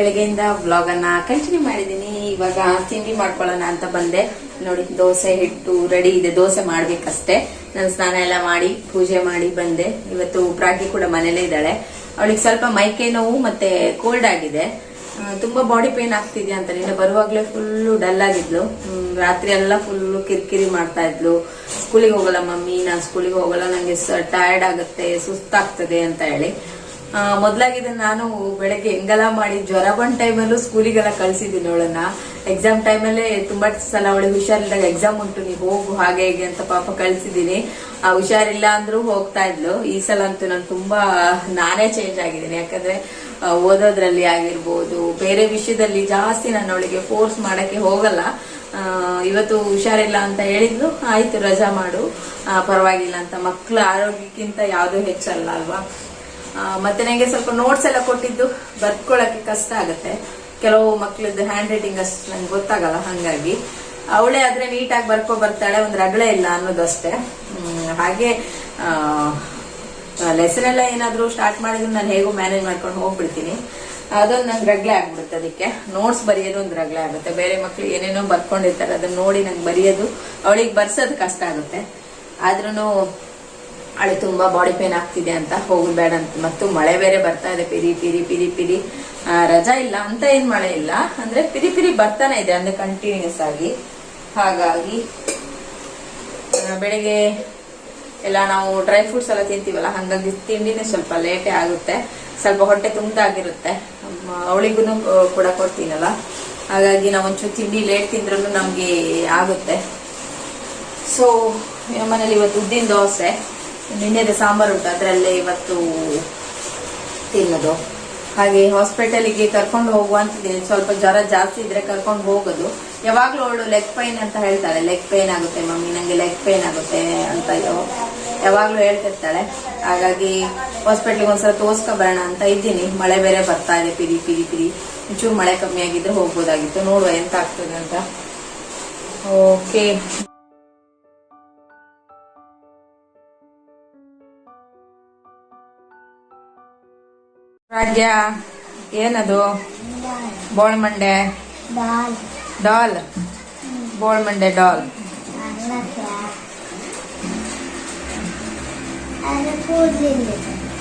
ಬೆಳಗ್ಗೆಯಿಂದ ವ್ಲಾಗನ್ನು ಕಂಟಿನ್ಯೂ ಮಾಡಿದ್ದೀನಿ. ಇವಾಗ ತಿಂಡಿ ಮಾಡ್ಕೊಳ್ಳೋಣ ಅಂತ ಬಂದೆ. ನೋಡಿ, ದೋಸೆ ಹಿಟ್ಟು ರೆಡಿ ಇದೆ. ದೋಸೆ ಮಾಡ್ಬೇಕಷ್ಟೇ. ನಾನು ಸ್ನಾನ ಎಲ್ಲ ಮಾಡಿ, ಪೂಜೆ ಮಾಡಿ ಬಂದೆ. ಇವತ್ತು ಪ್ರಾಗಿ ಕೂಡ ಮನೇಲೇ ಇದ್ದಾಳೆ. ಅವಳಿಗೆ ಸ್ವಲ್ಪ ಮೈಕೈ ನೋವು ಮತ್ತೆ ಕೋಲ್ಡ್ ಆಗಿದೆ. ತುಂಬಾ ಬಾಡಿ ಪೇನ್ ಆಗ್ತಿದ್ಯಾ ಅಂತ ನಿನ್ನೆ ಬರುವಾಗ್ಲೇ ಫುಲ್ಲು ಡಲ್ ಆಗಿದ್ಲು. ರಾತ್ರಿ ಎಲ್ಲ ಫುಲ್ಲು ಕಿರಿಕಿರಿ ಮಾಡ್ತಾ ಇದ್ಲು. ಸ್ಕೂಲಿಗೆ ಹೋಗಲ್ಲ ಮಮ್ಮಿ, ನಾನು ಸ್ಕೂಲಿಗೆ ಹೋಗಲ್ಲ. ನಂಗೆ ಟಯರ್ಡ್ ಆಗುತ್ತೆ, ಸುಸ್ತಾಗ್ತದೆ ಅಂತ ಹೇಳಿ. ಮೊದ್ಲಾಗಿದೆ ನಾನು ಬೆಳಗ್ಗೆ ಹೆಂಗಲ ಮಾಡಿ ಜ್ವರ ಬಂದ ಟೈಮಲ್ಲೂ ಸ್ಕೂಲಿಗೆಲ್ಲ ಕಳ್ಸಿದ್ದೀನಿ ಅವಳನ್ನ. ಎಕ್ಸಾಮ್ ಟೈಮಲ್ಲೇ ತುಂಬಾ ಸಲ ಅವಳಿಗೆ ಹುಷಾರಿಲ್ದಾಗ ಎಕ್ಸಾಮ್ ಉಂಟು ನೀವು ಹೋಗು ಹಾಗೆ ಹೇಗೆ ಅಂತ ಪಾಪ ಕಳ್ಸಿದ್ದೀನಿ. ಆ, ಹುಷಾರಿಲ್ಲ ಅಂದ್ರು ಹೋಗ್ತಾ ಇದ್ಲು. ಈ ಸಲ ಅಂತೂ ನಾನು ತುಂಬಾ ನಾನೇ ಚೇಂಜ್ ಆಗಿದ್ದೀನಿ. ಯಾಕಂದ್ರೆ ಓದೋದ್ರಲ್ಲಿ ಆಗಿರ್ಬೋದು, ಬೇರೆ ವಿಷಯದಲ್ಲಿ ಜಾಸ್ತಿ ನಾನು ಅವಳಿಗೆ ಫೋರ್ಸ್ ಮಾಡಕ್ಕೆ ಹೋಗಲ್ಲ. ಇವತ್ತು ಹುಷಾರಿಲ್ಲ ಅಂತ ಹೇಳಿದ್ಲು. ಆಯ್ತು, ರಜಾ ಮಾಡು. ಪರವಾಗಿಲ್ಲ ಅಂತ. ಮಕ್ಕಳ ಆರೋಗ್ಯಕ್ಕಿಂತ ಯಾವುದು ಹೆಚ್ಚಲ್ಲ ಅಲ್ವಾ? ಮತ್ತೆ ನನಗೆ ಸ್ವಲ್ಪ ನೋಟ್ಸ್ ಎಲ್ಲ ಕೊಟ್ಟಿದ್ದು ಬರ್ಕೊಳಕ್ಕೆ ಕಷ್ಟ ಆಗುತ್ತೆ. ಕೆಲವು ಮಕ್ಕಳದ್ದು ಹ್ಯಾಂಡ್ ರೈಟಿಂಗ್ ಅಷ್ಟು ನಂಗೆ ಗೊತ್ತಾಗಲ್ಲ, ಹಂಗಾಗಿ. ಅವಳೇ ಆದ್ರೆ ನೀಟಾಗಿ ಬರ್ಕೊ ಬರ್ತಾಳೆ, ಒಂದು ರಗಳೆ ಇಲ್ಲ ಅನ್ನೋದಷ್ಟೇ ಹಾಗೆ ಲೆಸನ್ ಎಲ್ಲ ಏನಾದರೂ ಸ್ಟಾರ್ಟ್ ಮಾಡಿದ್ರೆ ನಾನು ಹೇಗೂ ಮ್ಯಾನೇಜ್ ಮಾಡ್ಕೊಂಡು ಹೋಗ್ಬಿಡ್ತೀನಿ. ಅದೊಂದು ನಂಗೆ ರಗಳೆ ಆಗ್ಬಿಡುತ್ತೆ ಅದಕ್ಕೆ. ನೋಟ್ಸ್ ಬರೆಯೋದು ಒಂದು ರಗಳೆ ಆಗುತ್ತೆ. ಬೇರೆ ಮಕ್ಳು ಏನೇನೋ ಬರ್ಕೊಂಡಿರ್ತಾರೆ, ಅದನ್ನ ನೋಡಿ ನಂಗೆ ಬರೆಯೋದು, ಅವಳಿಗೆ ಬರ್ಸೋದು ಕಷ್ಟ ಆಗುತ್ತೆ. ಆದ್ರೂ ಅವಳಿಗೆ ತುಂಬಾ ಬಾಡಿ ಪೇನ್ ಆಗ್ತಿದೆ ಅಂತ ಹೋಗುದು ಬೇಡ ಅಂತ. ಮತ್ತು ಮಳೆ ಬೇರೆ ಬರ್ತಾ ಇದೆ, ಪಿರಿ ಪಿರಿ ಪಿರಿ ಪಿರಿ. ರಜಾ ಇಲ್ಲ ಅಂತ ಏನ್ ಮಳೆ ಇಲ್ಲ. ಅಂದ್ರೆ ಪಿರಿ ಪಿರಿ ಬರ್ತಾನೆ ಇದೆ, ಅಂದ್ರೆ ಕಂಟಿನ್ಯೂಸ್ ಆಗಿ. ಹಾಗಾಗಿ ಬೆಳಿಗ್ಗೆ ಎಲ್ಲ ನಾವು ಡ್ರೈ ಫ್ರೂಟ್ಸ್ ಎಲ್ಲ ತಿಂತೀವಲ್ಲ, ಹಾಗಾಗಿ ತಿಂಡಿನೇ ಸ್ವಲ್ಪ ಲೇಟೇ ಆಗುತ್ತೆ. ಸ್ವಲ್ಪ ಹೊಟ್ಟೆ ತುಂಬ್ದಾಗಿರುತ್ತೆ ಅವಳಿಗೂ ಕೂಡ ಕೊಡ್ತೀನಲ್ಲ. ಹಾಗಾಗಿ ನಾವು ಒಂಚೂರು ತಿಂಡಿ ಲೇಟ್ ತಿಂದ್ರೂ ನಮಗೆ ಆಗುತ್ತೆ. ಸೊ ಮನೇಲಿ ಇವತ್ತು ಉದ್ದಿನ ದೋಸೆ. ನಿನ್ನೆದ ಸಾಂಬಾರು ಉಂಟು, ಅದರಲ್ಲೇ ಇವತ್ತು ತಿನ್ನೋದು. ಹಾಗೆ ಹಾಸ್ಪಿಟಲಿಗೆ ಕರ್ಕೊಂಡು ಹೋಗುವ ಅಂತಿದ್ದೀನಿ ಸ್ವಲ್ಪ ಜ್ವರ ಜಾಸ್ತಿ ಇದ್ರೆ ಕರ್ಕೊಂಡು ಹೋಗೋದು. ಯಾವಾಗ್ಲೂ ಅವಳು ಲೆಗ್ ಪೈನ್ ಅಂತ ಹೇಳ್ತಾಳೆ. ಲೆಗ್ ಪೈನ್ ಆಗುತ್ತೆ ಮಮ್ಮಿ, ನಂಗೆ ಲೆಗ್ ಪೈನ್ ಆಗುತ್ತೆ ಅಂತ ಯಾವಾಗಲೂ ಯಾವಾಗ್ಲೂ ಹೇಳ್ತಿರ್ತಾಳೆ. ಹಾಗಾಗಿ ಹಾಸ್ಪಿಟ್ಲಿಗೆ ಒಂದ್ಸಲ ತೋರ್ಸ್ಕೊ ಬರೋಣ ಅಂತ ಇದ್ದೀನಿ. ಮಳೆ ಬೇರೆ ಬರ್ತಾ ಇದೆ, ಪಿರಿ ಪಿರಿ ಪಿರಿ. ಒಂಚೂರು ಮಳೆ ಕಮ್ಮಿ ಆಗಿದ್ರೆ ಹೋಗ್ಬೋದಾಗಿತ್ತು. ನೋಡುವ ಎಂತ ಆಗ್ತದೆ ಅಂತ. ಓಕೆ ಭಾಗ್ಯ ಏನದು? ಬೋಳ್ಮಂಡೆ ಡಾಲ್. ಬೋಳ್ಮಂಡೆ ಡಾಲ್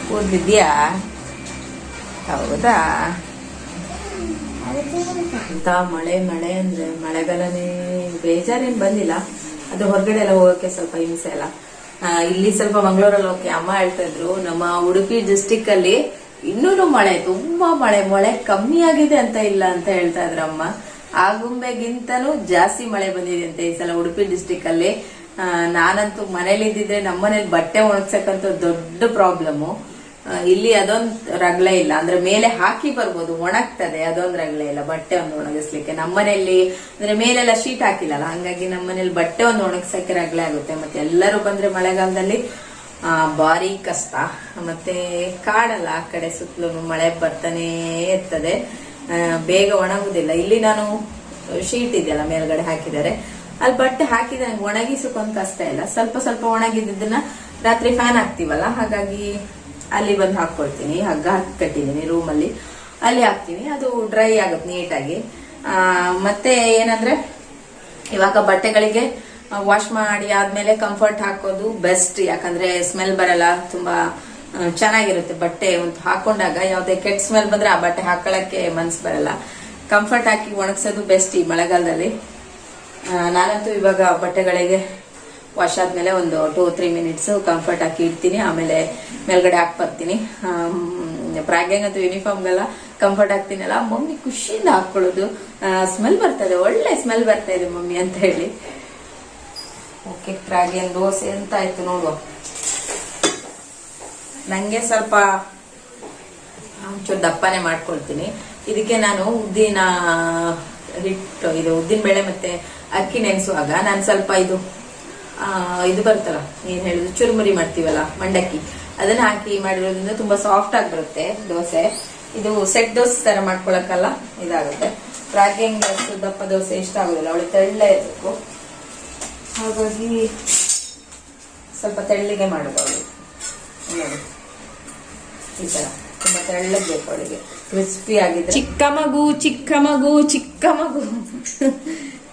ಕೂದ್ಲಿದ್ಯಾ? ಹೌದಾ? ಅಂತ ಮಳೆ ಮಳೆ ಅಂದ್ರೆ ಮಳೆಗಾಲನೇ ಬೇಜಾರೇನ್ ಬಂದಿಲ್ಲ. ಅದು ಹೊರಗಡೆ ಎಲ್ಲ ಹೋಗಕ್ಕೆ ಸ್ವಲ್ಪ ಹಿಂಸೆ ಅಲ್ಲ. ಇಲ್ಲಿ ಸ್ವಲ್ಪ ಮಂಗಳೂರಲ್ಲಿ ಹೋಗಿ ಅಮ್ಮ ಹೇಳ್ತಾ ಇದ್ರು. ನಮ್ಮ ಉಡುಪಿ ಡಿಸ್ಟಿಕ್ ಅಲ್ಲಿ ಇನ್ನೂ ಮಳೆ, ತುಂಬಾ ಮಳೆ ಮಳೆ ಕಮ್ಮಿ ಆಗಿದೆ ಅಂತ ಇಲ್ಲ ಅಂತ ಹೇಳ್ತಾ ಇದ್ರಮ್ಮ ಆಗುಂಬೆಗಿಂತನೂ ಜಾಸ್ತಿ ಮಳೆ ಬಂದಿದೆ ಅಂತ ಈ ಸಲ ಉಡುಪಿ ಡಿಸ್ಟಿಕ್ ಅಲ್ಲಿ. ನಾನಂತೂ ಮನೇಲಿ ಇದ್ದಿದ್ರೆ ನಮ್ಮನೇಲಿ ಬಟ್ಟೆ ಒಣಗ್ಸಕ್ಕಂತ ದೊಡ್ಡ ಪ್ರಾಬ್ಲಮ್ಮು ಇಲ್ಲಿ ಅದೊಂದ್ ರಗ್ಳೆ ಇಲ್ಲ. ಅಂದ್ರೆ ಮೇಲೆ ಹಾಕಿ ಬರ್ಬೋದು, ಒಣಗ್ತದೆ, ಅದೊಂದ್ ರಗ್ಳೆ ಇಲ್ಲ, ಬಟ್ಟೆ ಒಂದು ಒಣಗಿಸ್ಲಿಕ್ಕೆ. ನಮ್ಮನೆಯಲ್ಲಿ ಅಂದ್ರೆ ಮೇಲೆಲ್ಲ ಶೀಟ್ ಹಾಕಿಲ್ಲಲ್ಲ, ಹಂಗಾಗಿ ನಮ್ಮನೇಲಿ ಬಟ್ಟೆ ಒಂದು ಒಣಗಿಸಕ್ಕೆ ರಗಳೆ ಆಗುತ್ತೆ. ಮತ್ತೆ ಎಲ್ಲರೂ ಬಂದ್ರೆ ಮಳೆಗಾಲದಲ್ಲಿ ಭಾರಿ ಕಷ್ಟ. ಮತ್ತೆ ಕಾಡಲ್ಲ, ಆ ಕಡೆ ಸುತ್ತಲೂ ಮಳೆ ಬರ್ತಾನೇ ಇರ್ತದೆ. ಬೇಗ ಒಣಗುದಿಲ್ಲ ಇಲ್ಲಿ ನಾನು ಶೀಟ್ ಇದೆಯಲ್ಲ, ಮೇಲ್ಗಡೆ ಹಾಕಿದ್ದಾರೆ. ಅಲ್ಲಿ ಬಟ್ಟೆ ಹಾಕಿದ ನಂಗೆ ಕಷ್ಟ ಇಲ್ಲ. ಸ್ವಲ್ಪ ಸ್ವಲ್ಪ ಒಣಗಿದ್ದನ್ನ ರಾತ್ರಿ ಫ್ಯಾನ್ ಹಾಕ್ತಿವಲ್ಲ, ಹಾಗಾಗಿ ಅಲ್ಲಿ ಬಂದು ಹಾಕೊಳ್ತೀನಿ ಹಗ್ಗ ಹಾಕಿ ಕಟ್ಟಿದ್ದೀನಿ ರೂಮಲ್ಲಿ ಅಲ್ಲಿ ಹಾಕ್ತೀನಿ. ಅದು ಡ್ರೈ ಆಗುತ್ತೆ ನೀಟಾಗಿ ಮತ್ತೆ ಏನಂದ್ರೆ, ಇವಾಗ ಬಟ್ಟೆಗಳಿಗೆ ವಾಶ್ ಮಾಡಿ ಆದ್ಮೇಲೆ ಕಂಫರ್ಟ್ ಹಾಕೋದು ಬೆಸ್ಟ್ ಯಾಕಂದ್ರೆ ಸ್ಮೆಲ್ ಬರಲ್ಲ, ತುಂಬಾ ಚೆನ್ನಾಗಿರುತ್ತೆ ಬಟ್ಟೆ ಒಂದು ಹಾಕೊಂಡಾಗ, ಯಾವ್ದೇ ಕೆಟ್ಟ ಸ್ಮೆಲ್ ಬಂದ್ರೆ ಆ ಬಟ್ಟೆ ಹಾಕೊಳ್ಳಕ್ಕೆ ಮನ್ಸು ಬರಲ್ಲ. ಕಂಫರ್ಟ್ ಹಾಕಿ ಒಣಗಿಸೋದು ಬೆಸ್ಟ್ ಈ ಮಳೆಗಾಲದಲ್ಲಿ. ನಾನಂತೂ ಇವಾಗ ಬಟ್ಟೆಗಳಿಗೆ ವಾಶ್ ಆದ್ಮೇಲೆ ಒಂದು ಟೂ ತ್ರೀ ಮಿನಿಟ್ಸ್ ಕಂಫರ್ಟ್ ಹಾಕಿ ಇಡ್ತೀನಿ, ಆಮೇಲೆ ಮೇಲ್ಗಡೆ ಹಾಕಿ ಬರ್ತೀನಿ. ಯೂನಿಫಾರ್ಮ್ ಯೂನಿಫಾರ್ಮ್ಗೆಲ್ಲ ಕಂಫರ್ಟ್ ಹಾಕ್ತೀನಲ್ಲ, ಮಮ್ಮಿ ಖುಷಿಯಿಂದ ಹಾಕೊಳ್ಳೋದು ಸ್ಮೆಲ್ ಬರ್ತದೆ, ಒಳ್ಳೆ ಸ್ಮೆಲ್ ಬರ್ತಾ ಇದೆ ಮಮ್ಮಿ ಅಂತ ಹೇಳಿ. ಓಕೆ ಪ್ರಾಗ್ಯನ್ ದೋಸೆ ಅಂತ ಆಯ್ತು ನೋಡುವ. ನನಗೆ ಸ್ವಲ್ಪ ಒಂಚೂರು ದಪ್ಪನೆ ಮಾಡ್ಕೊಳ್ತೀನಿ. ಇದಕ್ಕೆ ನಾನು ಉದ್ದಿನ ಹಿಟ್ಟು, ಇದು ಉದ್ದಿನ ಬೇಳೆ ಮತ್ತೆ ಅಕ್ಕಿ ನೆನೆಸುವಾಗ ನಾನು ಸ್ವಲ್ಪ ಇದು ಇದು ಬರ್ತಲ್ಲ ಏನ್ ಹೇಳುದು ಚುರುಮುರಿ ಮಾಡ್ತೀವಲ್ಲ, ಮಂಡಕ್ಕಿ. ಅದನ್ನ ಹಾಕಿ ಮಾಡಿರೋದ್ರಿಂದ ತುಂಬಾ ಸಾಫ್ಟ್ ಆಗಿ ಬರುತ್ತೆ ದೋಸೆ. ಇದು ಸೆಟ್ ದೋಸೆ ತರ ಮಾಡ್ಕೊಳಕ್ಕಲ್ಲ, ಇದಾಗುತ್ತೆ. ರಾಗಿ ಅಷ್ಟು ದಪ್ಪ ದೋಸೆ ಇಷ್ಟ ಆಗೋದಿಲ್ಲ ಅವಳು ತೆಳ್ಳೇ ಇರಬೇಕು. ಹಾಗಾಗಿ ಸ್ವಲ್ಪ ತೆಳ್ಳಿಗೆ ಮಾಡಬಹುದು ಅವಳು ನೋಡಿ. ಈ ತರ ತುಂಬಾ ತೆಳ್ಳಗೆ ಬೇಕು ಅವಳಿಗೆ ಕ್ರಿಸ್ಪಿ ಆಗಿದೆ ಚಿಕ್ಕ ಮಗು ಚಿಕ್ಕ ಮಗು ಚಿಕ್ಕ ಮಗು.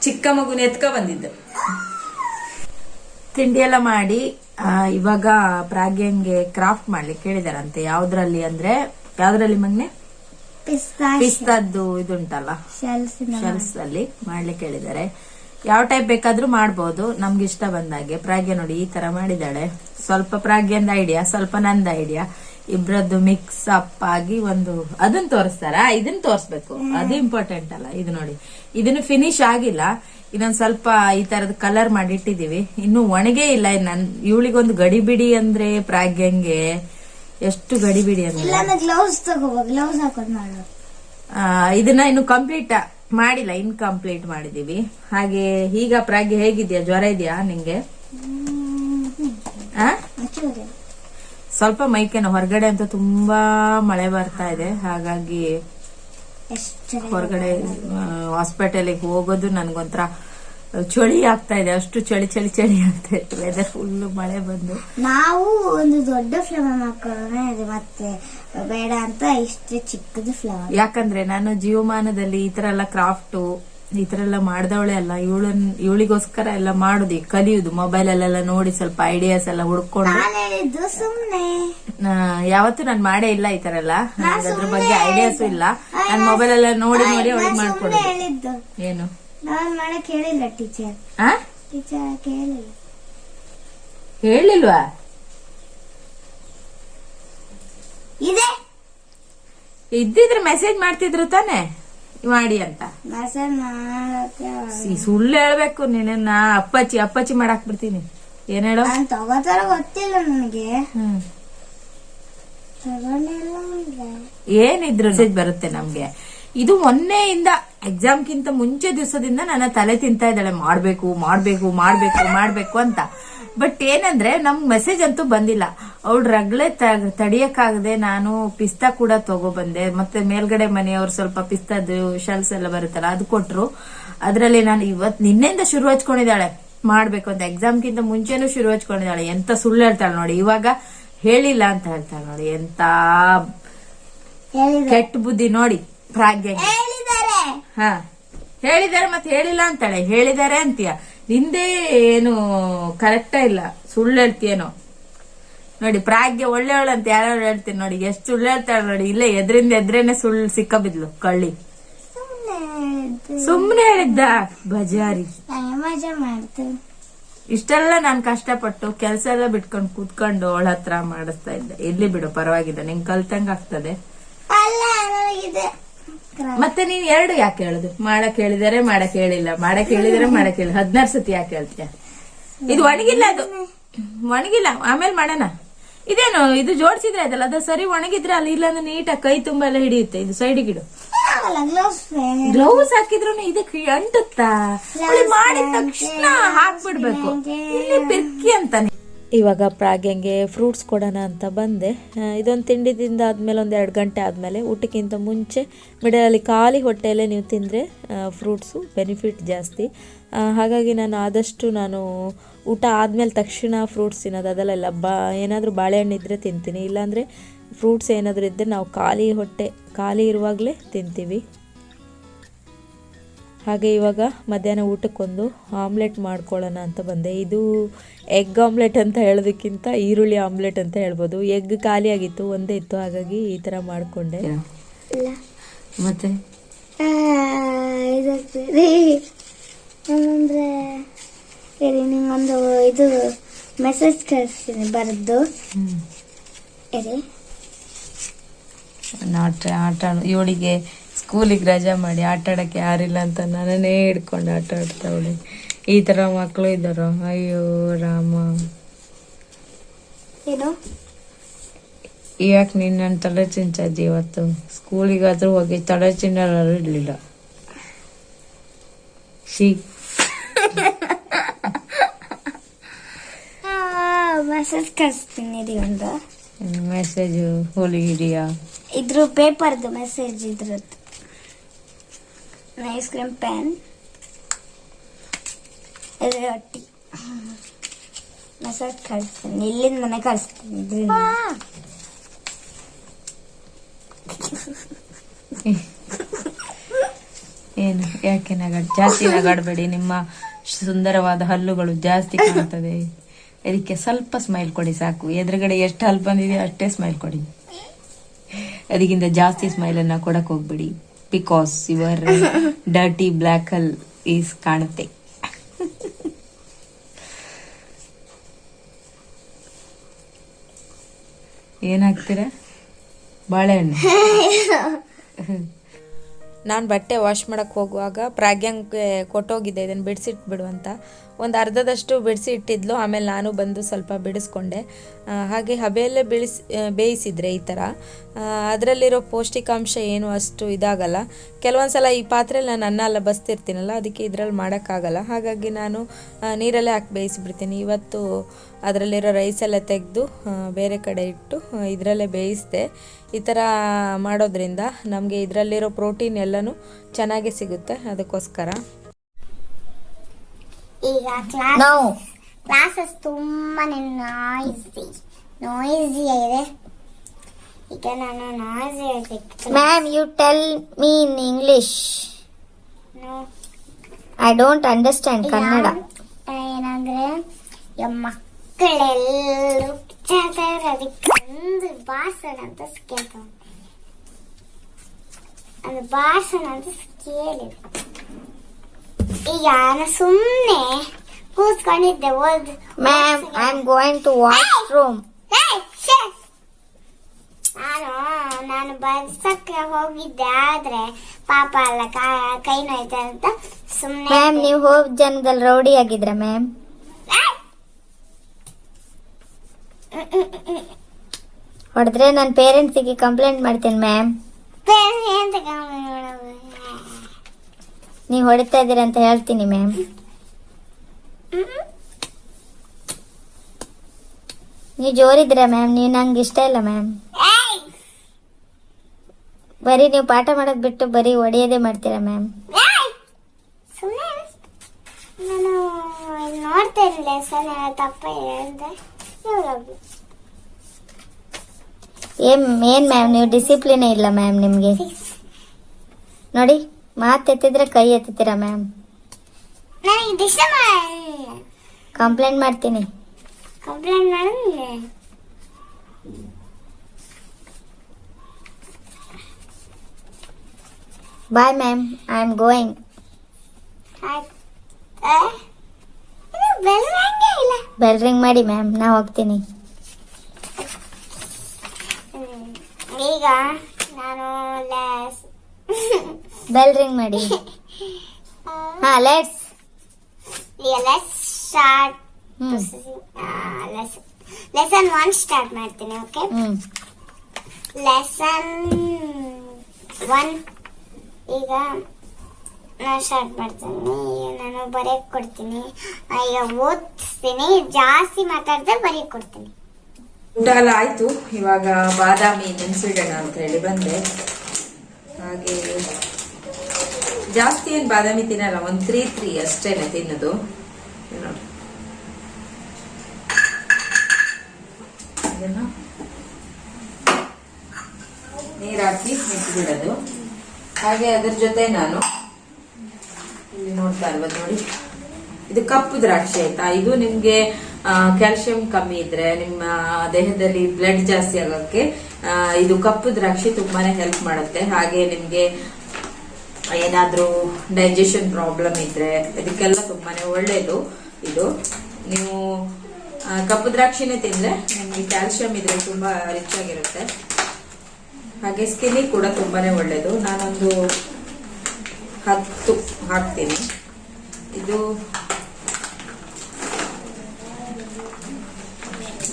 ಚಿಕ್ಕ ಮಗುನ ಎತ್ಕ ಬಂದಿದ್ದು. ತಿಂಡಿ ಎಲ್ಲ ಮಾಡಿ ಆ, ಇವಾಗ ಪ್ರಾಗ್ಯಂಗೆ ಕ್ರಾಫ್ಟ್ ಮಾಡ್ಲಿಕ್ಕೆ ಹೇಳಿದಾರಂತೆ ಯಾವ್ದ್ರಲ್ಲಿ ಅಂದ್ರೆ ಯಾವ್ದ್ರಲ್ಲಿ ಮಗ್ನೆ? ಪಿಸ್ತಾ ಪಿಸ್ತದ್ದು ಇದುಂಟಲ್ಲ. ಶೆಲ್ಸ್ ಶೆಲ್ಸ್ ಅಲ್ಲಿ ಮಾಡ್ಲಿಕ್ಕೆ ಹೇಳಿದ್ದಾರೆ ಯಾವ ಟೈಪ್ ಬೇಕಾದ್ರೂ ಮಾಡ್ಬೋದು. ನಮ್ಗೆ ಇಷ್ಟ ಬಂದಾಗೆ ಪ್ರಾಗ್ಯ ನೋಡಿ ಈ ತರ ಮಾಡಿದಾಳೆ ಸ್ವಲ್ಪ ಪ್ರಾಗ್ಯಂದ ಐಡಿಯಾ ಸ್ವಲ್ಪ ನಂದ ಐಡಿಯಾ ಇಬ್ರದ್ದು ಮಿಕ್ಸ್ ಅಪ್ ಆಗಿ ಒಂದು ಅದನ್ನ ತೋರಿಸ್ತಾರ? ಇದನ್ನ ತೋರಿಸ್ಬೇಕು. ಅದು ಇಂಪಾರ್ಟೆಂಟ್ ಅಲ್ಲ. ಇದು ನೋಡಿ. ಇದನ್ನು ಫಿನಿಶ್ ಆಗಿಲ್ಲ. ಇನ್ನೊಂದ್ ಸ್ವಲ್ಪ ಈ ತರದ ಕಲರ್ ಮಾಡಿಟ್ಟಿದೀವಿ ಇನ್ನು ಒಣಗೇ ಇಲ್ಲ. ನನ್ ಇವಳಿಗೊಂದು ಗಡಿಬಿಡಿ ಅಂದ್ರೆ ಪ್ರಾಗ್ಯಂಗೆ ಎಷ್ಟು ಅಂದ್ರೆ? ಹಾಕೋದ್ ಮಾಡು. ಆ, ಇದನ್ನ ಇನ್ನು ಕಂಪ್ಲೀಟ್ ಮಾಡಿಲ್ಲ ಇನ್ಕಂಪ್ಲೀಟ್ ಮಾಡಿದೀವಿ. ಹಾಗೆ ಈಗ ಪ್ರಾಗ್ಯ ಹೇಗಿದ್ಯಾ? ಜ್ವರ ಇದೆಯಾ ನಿಂಗೆ? ಸ್ವಲ್ಪ ಮೈಕೇನು ಹೊರಗಡೆ ಅಂತ ತುಂಬಾ ಮಳೆ ಬರ್ತಾ ಇದೆ. ಹಾಗಾಗಿ ಹೊರಗಡೆ ಹಾಸ್ಪಿಟಲ್ಗೆ ಹೋಗೋದು ನನ್ಗೊಂಥರ ಚಳಿ ಆಗ್ತಾ ಇದೆ ಅಷ್ಟು ಚಳಿ ಚಳಿ ಚಳಿ ಆಗ್ತಾ ಇತ್ತು ವೆದರ್ ಫುಲ್ ಮಳೆ ಬಂದು. ನಾವು ಒಂದು ದೊಡ್ಡ ಫ್ಲವರ್ ಹಾಕೋಣ ಅದು ಮತ್ತೆ ಬೇಡ ಅಂತ ಇಷ್ಟು ಚಿಕ್ಕದು ಫ್ಲವರ್ ಯಾಕಂದ್ರೆ ನಾನು ಜೀವಮಾನದಲ್ಲಿ ಈ ತರ ಎಲ್ಲ ಕ್ರಾಫ್ಟ್ ಈ ತರ ಎಲ್ಲ ಮಾಡ್ದವಳೆ ಅಲ್ಲ. ಇವಳನ್ ಇವಳಿಗೋಸ್ಕರ ಎಲ್ಲ ಮಾಡುದು ಕಲಿಯುದು ಮೊಬೈಲ್ ಅಲ್ಲೆಲ್ಲ ನೋಡಿ ಸ್ವಲ್ಪ ಐಡಿಯಾಸ್ ಎಲ್ಲ ಹುಡ್ಕೊಂಡು. ಸುಮ್ನೆ. ಯಾವತ್ತು ಯಾವತ್ತೂ ನಾನು ಮಾಡೇ ಇಲ್ಲ ಈ ತರ ಎಲ್ಲ. ಅದ್ರ ಬಗ್ಗೆ ಐಡಿಯಾಸ್ ಇಲ್ಲ. ನಾನು ಮೊಬೈಲ್ ಎಲ್ಲ ನೋಡಿ ನೋಡಿ ಅವಳಿಗೆ ಮಾಡ್ಕೊಡುದು. ಏನು? ನಾನು ಮಾಡಕ್ ಹೇಳಿಲ್ಲ ಟೀಚರ್ ಆ? ಟೀಚರ್ ಕೇಳಿಲ್ಲ. ಹೇಳಿಲ್ವಾ ಇದೆ. ಇದ್ದಿದ್ರೆ ಮೆಸೇಜ್ ಮಾಡ್ತಿದ್ರು ತಾನೆ? ಮಾಡಿ ಅಂತ. ಮೆಸೇಜ್ ಮಾಡಕ್ಕೆ ಈ ಸುಳ್ಳು ಹೇಳ್ಬೇಕು ನಿನ್ನ ಅಪ್ಪಚ್ಚಿ ಅಪ್ಪಚ್ಚಿ ಮಾಡಾಕ್ ಬಿಡ್ತೀನಿ ಏನ್ ಹೇಳೋ? ನಾನು ತಗೋತಾರ ಗೊತ್ತಿಲ್ಲ ನನಗೆ. ಹ್ಮ್. ತಗೊಂಡಿಲ್ಲ ಏನಿದ್ರು ಮೆಸೇಜ್ ಬರುತ್ತೆ ನಮ್ಗೆ. ಇದು ಮೊನ್ನೆಯಿಂದ ಎಕ್ಸಾಮ್ಗಿಂತ ಮುಂಚೆ ದಿವಸದಿಂದ ನನ್ನ ತಲೆ ತಿಂತಾ ಇದ್ದಾಳೆ. ಮಾಡ್ಬೇಕು ಮಾಡ್ಬೇಕು ಮಾಡ್ಬೇಕು ಮಾಡ್ಬೇಕು ಅಂತ. ಬಟ್ ಏನಂದ್ರೆ ನಮ್ ಮೆಸೇಜ್ ಅಂತೂ ಬಂದಿಲ್ಲ. ಅವಳು ರಗ್ಳೆ ತಡಿಯಕ್ಕಾಗದೆ ನಾನು ಪಿಸ್ತಾ ಕೂಡ ತಗೊಬಂದೆ. ಮತ್ತೆ ಮೇಲ್ಗಡೆ ಮನೆಯವ್ರು ಸ್ವಲ್ಪ ಪಿಸ್ತಾದು ಶಲ್ಸ್ ಎಲ್ಲ ಬರುತ್ತಲ್ಲ ಅದು ಕೊಟ್ರು. ಅದ್ರಲ್ಲಿ ನಾನು ಇವತ್ ನಿನ್ನೆಯಿಂದ ಶುರು ಹಚ್ಕೊಂಡಿದ್ದಾಳೆ. ಮಾಡ್ಬೇಕು ಅಂತ. ಎಕ್ಸಾಮ್ಗಿಂತ ಮುಂಚೆನೂ ಶುರು ಹಚ್ಕೊಂಡಿದ್ದಾಳೆ. ಎಂತ ಸುಳ್ಳು ಹೇಳ್ತಾಳೆ ನೋಡಿ. ಇವಾಗ ಹೇಳಿಲ್ಲ ಅಂತ ಹೇಳ್ತಾಳೆ ನೋಡಿ. ಎಂತ ಕೆಟ್ಟ ಬುದ್ಧಿ ನೋಡಿ. ಪ್ರಾಗ್ಯ ಹಾ. ಹೇಳಿದಾರೆ ಮತ್ತೆ ಹೇಳಿಲ್ಲ ಅಂತಾಳೆ. ಹೇಳಿದ್ದಾರೆ ಅಂತೀಯ. ನಿಂದೇ ಏನು ಕರೆಕ್ಟ ಇಲ್ಲ. ಸುಳ್ಳು ಹೇಳ್ತೀಯೇನೋ. ನೋಡಿ ಪ್ರಾಗ್ಯ ಅಂತ ಯಾರು ಹೇಳ್ತೀನಿ ನೋಡಿ. ಎಷ್ಟು ಸುಳ್ಳು ಹೇಳ್ತಾಳೆ ನೋಡಿ. ಇಲ್ಲೇ ಎದ್ರಿಂದ ಎದ್ರೇನೆ ಸುಳ್ಳು ಸಿಕ್ಕಬಿದ್ಲು ಕಳ್ಳಿ. ಸುಮ್ಮನೆ ಹೇಳಿದ್ದು ಸುಮ್ನೆ ಹೇಳಿದ್ದ? ಬಜಾರಿ. ಇಷ್ಟೆಲ್ಲ ನಾನು ಕಷ್ಟಪಟ್ಟು ಕೆಲಸ ಎಲ್ಲ ಬಿಟ್ಕೊಂಡು ಕೂತ್ಕೊಂಡು ಅವಳ ಹತ್ರ ಮಾಡಿಸ್ತಾ ಇದ್ದೆ. ಎಲ್ಲಿ ಬಿಡು ಪರವಾಗಿಲ್ಲ. ನಿಂಗೆ ಕಲ್ತಂಗ ಆಗ್ತದೆ. ಮತ್ತೆ ನೀವ್ ಎರಡು ಯಾಕೆ ಹೇಳುದು? ಮಾಡಕ್ ಹೇಳಿದರೆ ಮಾಡಕ್ ಹೇಳಿಲ್ಲ ಮಾಡಕ್ ಹೇಳಿದರೆ ಮಾಡಕ್ ಹೇಳಿಲ್ಲ ಹದಿನಾರು ಸತಿ ಯಾಕೆ ಹೇಳ್ತೀಯ? ಇದು ಒಣಗಿಲ್ಲ ಅದು. ಒಣಗಿಲ್ಲ ಆಮೇಲೆ ಮಾಡೋಣ. ಇದೇನು ಇದು ಜೋಡಿಸಿದ್ರೆ ಅದಲ್ಲ ಅದು ಸರಿ ಒಣಗಿದ್ರೆ ಅಲ್ಲಿ ಇಲ್ಲಾಂದ್ರೆ ನೀಟಾಗಿ ಕೈ ತುಂಬಾ ಎಲ್ಲ ಹಿಡಿಯುತ್ತೆ. ಇದು ಸೈಡ್ ಇಡು ಆಗಲ್ಲ ಗ್ಲೌಸ್ ಹಾಕಿದ್ರು ಇದಕ್ಕೆ ಅಂಟುತ್ತಾ? ಮಾಡಿದ ತಕ್ಷಣ ಹಾಕ್ಬಿಡ್ಬೇಕು. ಇಲ್ಲಿ ಪಿರ್ಕಿ ಅಂತಾನೆ. ಇವಾಗ ಪ್ರಾಗ್ಯಂಗೆ ಫ್ರೂಟ್ಸ್ ಕೊಡೋಣ ಅಂತ ಬಂದೆ. ಇದೊಂದು ತಿಂಡಿ ತಿಂದಾದ್ಮೇಲೆ ಒಂದು ಎರಡು ಗಂಟೆ ಆದಮೇಲೆ ಊಟಕ್ಕಿಂತ ಮುಂಚೆ ಮಿಡಲಲ್ಲಿ ಖಾಲಿ ಹೊಟ್ಟೆಯಲ್ಲೇ ನೀವು ತಿಂದರೆ ಫ್ರೂಟ್ಸು ಬೆನಿಫಿಟ್ ಜಾಸ್ತಿ. ಹಾಗಾಗಿ ನಾನು ಆದಷ್ಟು ನಾನು ಊಟ ಆದಮೇಲೆ ತಕ್ಷಣ ಫ್ರೂಟ್ಸ್ ತಿನ್ನೋದು, ಅದೆಲ್ಲ ಬಾ, ಏನಾದರೂ ಬಾಳೆಹಣ್ಣು ಇದ್ದರೆ ತಿಂತೀನಿ. ಇಲ್ಲಾಂದರೆ ಫ್ರೂಟ್ಸ್ ಏನಾದರೂ ಇದ್ದರೆ ನಾವು ಖಾಲಿ ಹೊಟ್ಟೆ, ಖಾಲಿ ಇರುವಾಗಲೇ ತಿಂತೀವಿ. ಹಾಗೆ ಇವಾಗ ಮಧ್ಯಾಹ್ನ ಊಟಕ್ಕೊಂದು ಆಮ್ಲೆಟ್ ಮಾಡ್ಕೊಳ್ಳೋಣ ಅಂತ ಬಂದೆ. ಇದು ಎಗ್ ಆಮ್ಲೆಟ್ ಅಂತ ಹೇಳೋದಕ್ಕಿಂತ ಈರುಳ್ಳಿ ಆಮ್ಲೆಟ್ ಅಂತ ಹೇಳ್ಬೋದು. ಎಗ್ ಖಾಲಿ ಆಗಿತ್ತು ಒಂದೇ ಇತ್ತು ಹಾಗಾಗಿ ಈ ಥರ ಮಾಡಿಕೊಂಡೆ. ಮತ್ತೆ? ಇದಾಗ್ತದೆ ನಿಮ್ಮೊಂದು ಇದು ಮೆಸೇಜ್ ಕಳಿಸ್ತೀನಿ ಬರೆದು. ಆಟ ಆಟ ಇವಳಿಗೆ ಸ್ಕೂಲಿಗೆ ರಜಾ ಮಾಡಿ ಆಟ ಆಡಕ್ಕೆ ಯಾರಿಲ್ಲ ಅಂತ ನನ್ನನ್ನೇ ಹಿಡ್ಕೊಂಡು ಆಟ ಆಡ್ತಾವಳೆ ಈ ಥರ ಮಕ್ಕಳು ಇದ್ದಾರೋ. ಅಯ್ಯೋ ರಾಮ. ಏನು? ಯಾಕೆ ನೀನು ನನ್ನ ತಲೆ ಚಿಂಚಜ್ಜಿ ಇವತ್ತು? ಸ್ಕೂಲಿಗಾದರೂ ಹೋಗಿ ತಲೆ ಚಿನ್ನಲಾರು ಇರಲಿಲ್ಲ ಶೀ ಮೆಸೇಜ್ ಕಳಿಸ್ತೀನಿ ರೀ ಒಂದು. ಮೆಸೇಜು ಹೋಲಿ ಹಿಡಿಯ? ಇದ್ರ ಪೇಪರ್ದು ಮೆಸೇಜ್ ಇದ್ರದ್ದು. ಐಸ್ ಕ್ರೀಮ್ ಪ್ಯಾನ್ ಇದು ಒಟ್ಟಿ ಮೆಸೇಜ್ ಕಳಿಸ್ತೀನಿ. ಇಲ್ಲಿಂದ ಮನೆ ಕಳಿಸ್ತೀನಿ ಇದ್ರಿಂದ. ಏನು? ಯಾಕೆ ನಗಾಡ್ ಜಾಸ್ತಿ ನಗಾಡಬೇಡಿ. ನಿಮ್ಮ ಸುಂದರವಾದ ಹಲ್ಲುಗಳು ಜಾಸ್ತಿ ಕಾಣ್ತದೆ. ಅದಕ್ಕೆ ಸ್ವಲ್ಪ ಸ್ಮೈಲ್ ಕೊಡಿ ಸಾಕು. ಎದುರುಗಡೆ ಎಷ್ಟು ಹಲ್ಲು ಬಂದಿದೆ ಅಷ್ಟೇ ಸ್ಮೈಲ್ ಕೊಡಿ. ಅದಕ್ಕಿಂತ ಜಾಸ್ತಿ ಸ್ಮೈಲನ್ನು ಕೊಡಕ್ಕೆ ಕೊಡಕ್ ಹೋಗ್ಬಿಡಿ. Because your dirty black hole is ಕಾಣುತ್ತೆ. ಏನಾಗ್ತೀರಾ? ಬಾಳೆಹಣ್ಣು. ನಾನು ಬಟ್ಟೆ ವಾಶ್ ಮಾಡೋಕ್ಕೆ ಹೋಗುವಾಗ ಪ್ರಾಗ್ಯಾಂಗೆ ಕೊಟ್ಟೋಗಿದ್ದೆ ಇದನ್ನು ಬಿಡಿಸಿಟ್ಬಿಡು ಅಂತ. ಒಂದು ಅರ್ಧದಷ್ಟು ಬಿಡಿಸಿ ಇಟ್ಟಿದ್ಲು, ಆಮೇಲೆ ನಾನು ಬಂದು ಸ್ವಲ್ಪ ಬಿಡಿಸ್ಕೊಂಡೆ. ಹಾಗೆ ಹಬೆಯಲ್ಲೇ ಬಿಡಿಸಿ ಬೇಯಿಸಿದ್ರೆ ಈ ಥರ ಅದರಲ್ಲಿರೋ ಪೌಷ್ಟಿಕಾಂಶ ಏನು ಅಷ್ಟು ಇದಾಗಲ್ಲ. ಕೆಲವೊಂದು ಸಲ ಈ ಪಾತ್ರೆಯಲ್ಲಿ ನಾನು ಅನ್ನ ಎಲ್ಲ ಬಸ್ತಿರ್ತೀನಲ್ಲ, ಅದಕ್ಕೆ ಇದರಲ್ಲಿ ಮಾಡೋಕ್ಕಾಗಲ್ಲ. ಹಾಗಾಗಿ ನಾನು ನೀರಲ್ಲೇ ಹಾಕಿ ಬೇಯಿಸಿಬಿಡ್ತೀನಿ. ಇವತ್ತು ಅದರಲ್ಲಿರೋ ರೈಸ್ ಎಲ್ಲ ತೆಗೆದು ಬೇರೆ ಕಡೆ ಇಟ್ಟು ಇದರಲ್ಲೇ ಬೇಯಿಸಿದೆ. ಈ ಥರ ಮಾಡೋದ್ರಿಂದ ನಮಗೆ ಇದರಲ್ಲಿರೋ ಪ್ರೋಟೀನ್ ಎಲ್ಲನೂ ಚೆನ್ನಾಗಿ ಸಿಗುತ್ತೆ ಅದಕ್ಕೋಸ್ಕರ. ಈಗ ಕ್ಲಾಸ್ ಕ್ಲಾಸಸ್ ತುಂಬಾನೇ ನಾಯ್ಸಿ ನಾಯ್ಸಿ ಇದೆ ಈಗ ನಾನು ನಾಯ್ಸ್ ಹೇಳ್ಬೇಕು. Ma'am you tell me in English I don't understand Kannada ಏನಂದ್ರೆ ಈಗ ಮಕ್ಕಳೆಲ್ಲರೂ ಪಿಚ್ಚಾಡ್ತಾರೆ ಅದಕ್ಕೆ ಒಂದು ಭಾಷಣ ಅಂತ ಕೇಳ್ತಾವ ಅದು ಭಾಷಣ ಅಂತ ಕೇಳಿದೆ ಈಗ ನಾನು ಸುಮ್ಮನೆ ಕೂತ್ಕೊಂಡಿದ್ದೆ ಓದ್ ma'am I am going to ಏಯ್, ಶ್ಶೇ. ನಾನು ನಾನು ಬರ್ಸಕ್ಕೆ ಹೋಗಿದ್ದೆ ಆದ್ರೆ ಪಾಪ ಅಲ್ಲ ಕಾ- ಕೈ ನೋಯ್ತಾ ಅಂತ ಸುಮ್ಮನೆ ಮ್ಯಾಮ್ ನೀವು ಹೋಗಿ ಜನದಲ್ಲಿ ರೌಡಿ ಆಗಿದ್ರ ಮ್ಯಾಮ್ ಹೊಡೆದ್ರೆ ನನ್ನ ಪೇರೆಂಟ್ಸಿಗೆ ಕಂಪ್ಲೇಂಟ್ ಮಾಡ್ತೀನಿ ಮ್ಯಾಮ್. ನೀವು ಹೊಡಿತಾ ಇದ್ದೀರ ಅಂತ ಹೇಳ್ತೀನಿ ಮ್ಯಾಮ್. ನೀವು ಜೋರಿದ್ದೀರಾ ಮ್ಯಾಮ್? ನೀವು ನಂಗೆ ಇಷ್ಟ ಇಲ್ಲ ಮ್ಯಾಮ್. ಬರೀ ನೀವು ಪಾಠ ಮಾಡೋದು ಬಿಟ್ಟು ಬರೀ ಹೊಡೆಯೋದೇ ಮಾಡ್ತೀರಾ ಮ್ಯಾಮ್. ನಾನು ನೋಡ್ತಾ ಇರಲಿಲ್ಲ ಸರ್ ತಪ್ಪ ಹೇಳಿದೆ. ಏನ್ ಏನ್ ಮ್ಯಾಮ್ ನೀವು ಡಿಸಿಪ್ಲಿನೇ ಇಲ್ಲ ಮ್ಯಾಮ್ ನಿಮಗೆ. ನೋಡಿ ಮಾತು ಎತ್ತಿದ್ರೆ ಕೈ ಎತ್ತಿತೀರಾ ಮ್ಯಾಮ್ ಕಂಪ್ಲೇಂಟ್ ಮಾಡ್ತೀನಿ. ಕಂಪ್ಲೇಂಟ್ ಮಾಡಿದ್ರೆ bye ma'am I am going ಏ? ಬೆಲ್ ರಿಂಗ್ ಮಾಡಿ ಮ್ಯಾಮ್ ನಾ ಹೋಗ್ತೀನಿ. ಈಗ ನಾನು ಲೆಸ್ ಬೆಲ್ ರಿಂಗ್ ಮಾಡಿ ಹಾ ಲೆಟ್ಸ್ ಲೆಸ್ ಸ್ಟಾರ್ಟ್ ಲೆಸನ್ ಒನ್ ಸ್ಟಾರ್ಟ್ ಮಾಡ್ತೀನಿ ಓಕೆ ಲೆಸನ್ ಒನ್ ಈಗ ಸ್ಟಾರ್ಟ್ ಮಾಡ್ತೀನಿ ನಾನು ಬರೆಯಕ್ ಕೊಡ್ತೀನಿ. ಈಗ ಓದಿಸ್ತೀನಿ ಜಾಸ್ತಿ ಮಾತಾಡಿದ್ರೆ ಬರೆಯಕ್ ಕೊಡ್ತೀನಿ. ಊಟ ಎಲ್ಲ ಆಯ್ತು. ಇವಾಗ ಬಾದಾಮಿ ನೆನ್ಸಿಡೋಣ ಅಂತ ಹೇಳಿ ಬಂದೆ. ಹಾಗೆ ಜಾಸ್ತಿ ಏನ್ ಬಾದಾಮಿ ತಿನ್ನಲ್ಲ, ಒಂದ್ ತ್ರೀ ತ್ರೀ ಅಷ್ಟೇನೆ ತಿನ್ನೋದು. ನೋಡಿ. ಇದನ್ನ ನೀರ್ ಹಾಕಿ ಬಿಡೋದು. ಹಾಗೆ ಅದ್ರ ಜೊತೆ ನಾನು ಇಲ್ಲಿ ನೋಡ್ತಾ ಇರ್ಬೋದು ನೋಡಿ? ಇದು ಕಪ್ಪು ದ್ರಾಕ್ಷಿ ಆಯ್ತಾ? ಇದು ನಿಮ್ಗೆ ಕ್ಯಾಲ್ಸಿಯಂ ಕಮ್ಮಿ ಇದ್ರೆ ನಿಮ್ಮ ದೇಹದಲ್ಲಿ ಬ್ಲಡ್ ಜಾಸ್ತಿ ಆಗೋಕ್ಕೆ ಇದು ಕಪ್ಪು ದ್ರಾಕ್ಷಿ ತುಂಬಾನೇ ಹೆಲ್ಪ್ ಮಾಡುತ್ತೆ. ಹಾಗೆ ನಿಮ್ಗೆ ಏನಾದ್ರೂ ಡೈಜೆಷನ್ ಪ್ರಾಬ್ಲಮ್ ಇದ್ರೆ ಇದಕ್ಕೆಲ್ಲ ತುಂಬಾನೇ ಒಳ್ಳೇದು ಇದು. ನೀವು ಕಪ್ಪು ದ್ರಾಕ್ಷಿನೇ ತಿಂದ್ರೆ ನಿಮ್ಗೆ ಕ್ಯಾಲ್ಸಿಯಂ ಇದ್ರೆ ತುಂಬಾ ರಿಚ್ ಆಗಿರುತ್ತೆ. ಹಾಗೆ ಸ್ಕಿನ್ನಿಗೆ ಕೂಡ ತುಂಬಾನೇ ಒಳ್ಳೇದು. ನಾನೊಂದು ಹತ್ತು ಹಾಕ್ತೀನಿ. ಇದು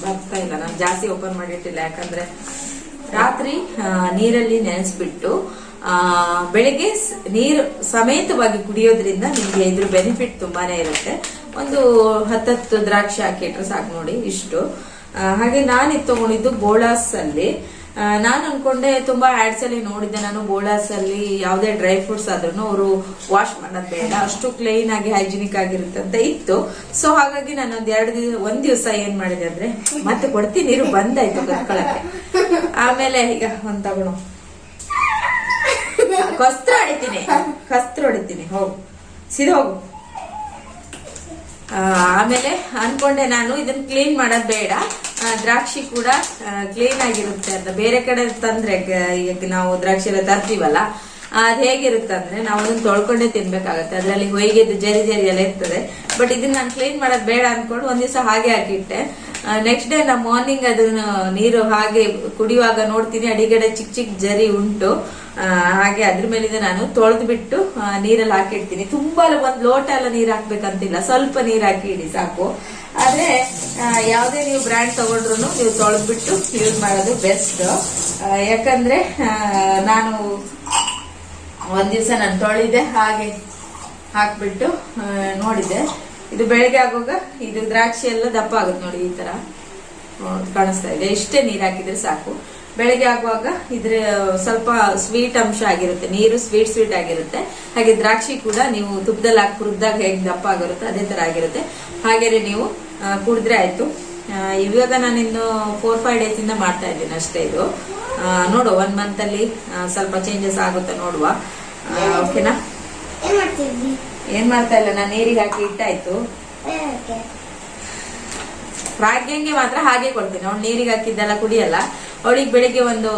ಬರ್ತಾ ಇಲ್ಲ, ನಾನು ಜಾಸ್ತಿ ಓಪನ್ ಮಾಡಿಟ್ಟಿಲ್ಲ. ಯಾಕಂದ್ರೆ ರಾತ್ರಿ ನೀರಲ್ಲಿ ನೆನೆಸ್ಬಿಟ್ಟು ಬೆಳಿಗ್ಗೆ ನೀರು ಸಮೇತವಾಗಿ ಕುಡಿಯೋದ್ರಿಂದ ನಿಮ್ಗೆ ಇದ್ರ ಬೆನಿಫಿಟ್ ತುಂಬಾನೇ ಇರುತ್ತೆ. ಒಂದು ಹತ್ತತ್ತು ದ್ರಾಕ್ಷಿ ಹಾಕಿಟ್ರೆ ಸಾಕು ನೋಡಿ ಇಷ್ಟು. ಹಾಗೆ ನಾನು ಇದು ತಗೊಂಡಿದ್ದು ಗೋಳಾಸ್ ಅಲ್ಲಿ. ನಾನು ಅನ್ಕೊಂಡೆ ತುಂಬಾ ಆಡ್ಸ್ ಅಲ್ಲಿ ನೋಡಿದ್ದೆ ನಾನು ಬೋಳಾಸ್ ಅಲ್ಲಿ, ಯಾವುದೇ ಡ್ರೈ ಫ್ರೂಟ್ಸ್ ಆದ್ರೂ ಅವರು ವಾಶ್ ಮಾಡೋದ್ ಬೇಡ. ಅಷ್ಟು ಕ್ಲೀನ್ ಆಗಿ ಹೈಜಿನಿಕ್ ಆಗಿರುತ್ತೆ ಅಂತ ಇತ್ತು. ಸೊ ಹಾಗಾಗಿ ನಾನು ಒಂದ್ ಎರಡು ದಿವಸ, ಒಂದ್ ದಿವಸ ಏನ್ ಮಾಡಿದೆ ಅಂದ್ರೆ, ಮತ್ತೆ ಕೊಡ್ತೀನಿ ನೀರು ಬಂದಾಯ್ತು ಕರ್ಕೊಳಕ್ಕೆ. ಆಮೇಲೆ ಈಗ, ಒಂದ್ ತಗೊಳು ಕಸ್ತ್ರ ಹೊಡಿತೀನಿ. ಕಸ್ತ್ರ ಹೊಡಿತೀನಿ, ಹೋಗು. ಸೀದಾ ಹೋಗು. ಆಮೇಲೆ ಅನ್ಕೊಂಡೆ ನಾನು ಇದನ್ನ ಕ್ಲೀನ್ ಮಾಡೋದ್ ಬೇಡ. ದ್ರಾಕ್ಷಿ ಕೂಡ ಕ್ಲೀನ್ ಆಗಿರುತ್ತೆ ಅಂತ. ಬೇರೆ ಕಡೆ ತಂದ್ರೆ ಈಗ ನಾವು ದ್ರಾಕ್ಷಿ ಎಲ್ಲ ತರ್ತೀವಲ್ಲ, ಅದ್ ಹೇಗಿರುತ್ತೆ ಅಂದ್ರೆ ನಾವು ಅದನ್ನ ತೊಳ್ಕೊಂಡೇ ತಿನ್ಬೇಕಾಗತ್ತೆ. ಅದ್ರಲ್ಲಿ ಹೊಯ್ಗೆದ್ದು ಜರಿ ಜರಿ ಎಲ್ಲ ಇರ್ತದೆ. ಬಟ್ ಇದನ್ನ ನಾನು ಕ್ಲೀನ್ ಮಾಡೋದ್ ಬೇಡ ಅನ್ಕೊಂಡು ಒಂದ್ ದಿವಸ ಹಾಗೆ ಹಾಕಿಟ್ಟೆ. ನೆಕ್ಸ್ಟ್ ಡೇ ನಾ ಮಾರ್ನಿಂಗ್ ಅದನ್ನ ನೀರು ಹಾಗೆ ಕುಡಿಯುವಾಗ ನೋಡ್ತೀನಿ. ಅಡಿಗಡೆ ಚಿಕ್ಕ ಚಿಕ್ಕ ಜರಿ ಉಂಟು. ಹಾಗೆ ಅದ್ರ ಮೇಲಿಂದ ನಾನು ತೊಳೆದು ಬಿಟ್ಟು ನೀರಲ್ಲಿ ಹಾಕಿಡ್ತೀನಿ. ತುಂಬಾ ಒಂದ್ ಲೋಟ ಎಲ್ಲ ನೀರ್ ಹಾಕ್ಬೇಕಂತಿಲ್ಲ. ಸ್ವಲ್ಪ ನೀರ್ ಹಾಕಿ ಇಡಿ, ಸಾಕು. ಆದ್ರೆ ಯಾವುದೇ ನೀವು ಬ್ರ್ಯಾಂಡ್ ತಗೊಂಡ್ರು ನೀವು ತೊಳೆದ್ಬಿಟ್ಟು ಯೂಸ್ ಮಾಡೋದು ಬೆಸ್ಟ್ ಯಾಕಂದ್ರೆ ನಾನು ಒಂದ್ ದಿವಸ ನಾನು ತೊಳೆದೆ, ಹಾಗೆ ಹಾಕ್ಬಿಟ್ಟು ನೋಡಿದೆ. ಇದು ಬೆಳಗ್ಗೆ ಆಗುವಾಗ ಇದು ದ್ರಾಕ್ಷಿ ಎಲ್ಲ ದಪ್ಪ ಆಗುತ್ತೆ ನೋಡಿ, ಈ ತರ ಕಾಣಿಸ್ತಾ ಇದೆ. ಇಷ್ಟೇ ನೀರ್ ಹಾಕಿದ್ರೆ ಸಾಕು. ಬೆಳಗ್ಗೆ ಆಗುವಾಗ ಇದ್ರ ಸ್ವಲ್ಪ ಸ್ವೀಟ್ ಅಂಶ ಆಗಿರುತ್ತೆ, ನೀರು ಸ್ವೀಟ್ ಸ್ವೀಟ್ ಆಗಿರುತ್ತೆ. ಹಾಗೆ ದ್ರಾಕ್ಷಿ ಕೂಡ ನೀವು ತುಪ್ಪದಲ್ಲಿ ಹಾಕಿ ಹುರಿದಾಗ ಹೇಗೆ ದಪ್ಪ ಆಗಿರುತ್ತೆ ಅದೇ ತರ ಆಗಿರುತ್ತೆ. ಹಾಗೇನೆ ನೀವು ಕುಡಿದ್ರೆ ಆಯ್ತು. ಇವಾಗ ನಾನು ಇನ್ನು ಫೋರ್ ಫೈವ್ ಡೇಸ್ ಇಂದ ಮಾಡ್ತಾ ಇದ್ದೀನಿ ಅಷ್ಟೇ ಇದು. ನೋಡುವ ಒನ್ ಮಂತ್ ಅಲ್ಲಿ ಸ್ವಲ್ಪ ಚೇಂಜಸ್ ಆಗುತ್ತೆ ನೋಡುವ. ಓಕೆನಾ ಏನ್ ಮಾಡ್ತಾ ಇಲ್ಲ ನಾನು ನೀರಿಗೆ ಹಾಕಿ ಇಟ್ಟಾಯ್ತು? ಭಾಗ್ಯಂಗೆ ಮಾತ್ರ ಹಾಗೆ ಕೊಡ್ತೀನಿ. ಅವ್ಳು ನೀರಿಗೆ ಹಾಕಿದ್ದೆಲ್ಲ ಕುಡಿಯಲ್ಲ. ಅವಳಿಗೆ ಬೆಳಿಗ್ಗೆ ಒಂದು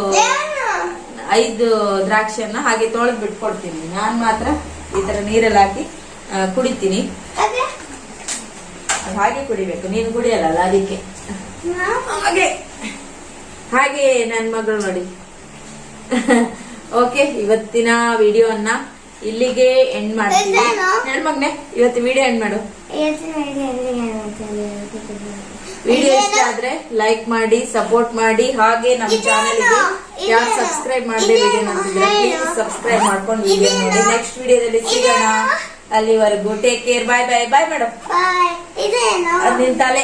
ಐದು ದ್ರಾಕ್ಷಿಯನ್ನ ಹಾಗೆ ತೊಳೆದ್ ಬಿಟ್ಕೊಡ್ತೀನಿ ನಾನು ಮಾತ್ರ ಈ ತರ ನೀರಲ್ಲಿ ಹಾಕಿ ಕುಡಿತೀನಿ. ಹಾಗೆ ಕುಡಿಬೇಕು. ನೀನು ಕುಡಿಯಲ್ಲ ಅದಕ್ಕೆ. ಹಾಗೆ. ಹಾಗೆ ನನ್ ಮಗಳು ನೋಡಿ. ಓಕೆ ಇವತ್ತಿನ ವಿಡಿಯೋವನ್ನ ಇಲ್ಲಿಗೆ ಎಂಡ್ ಮಾಡ್ತೀನಿ. ನನ್ನ ನನ್ ಮಗ್ನೆ ಇವತ್ತು ವಿಡಿಯೋ ಎಂಡ್ ಮಾಡು? ವಿಡಿಯೋ ಇಷ್ಟ ಆದ್ರೆ ಲೈಕ್ ಮಾಡಿ ಸಪೋರ್ಟ್ ಮಾಡಿ. ಹಾಗೆ ನಮ್ಮ ಚಾನಲ್ ಚಾನೆಲ್ಗೆ ಯಾರು? ಸಬ್ಸ್ಕ್ರೈಬ್ ಮಾಡದೆ ವಿಡಿಯೋ ಪ್ಲೀಸ್ ಸಬ್ಸ್ಕ್ರೈಬ್ ಮಾಡ್ಕೊಂಡು ವಿಡಿಯೋ ನೋಡಿ. ನೆಕ್ಸ್ಟ್ ವಿಡಿಯೋದಲ್ಲಿ ಸಿಗೋಣ? ಅಲ್ಲಿವರೆಗೂ take care bye bye bye madam ಅದ್ ನಿನ್ ತಲೆ.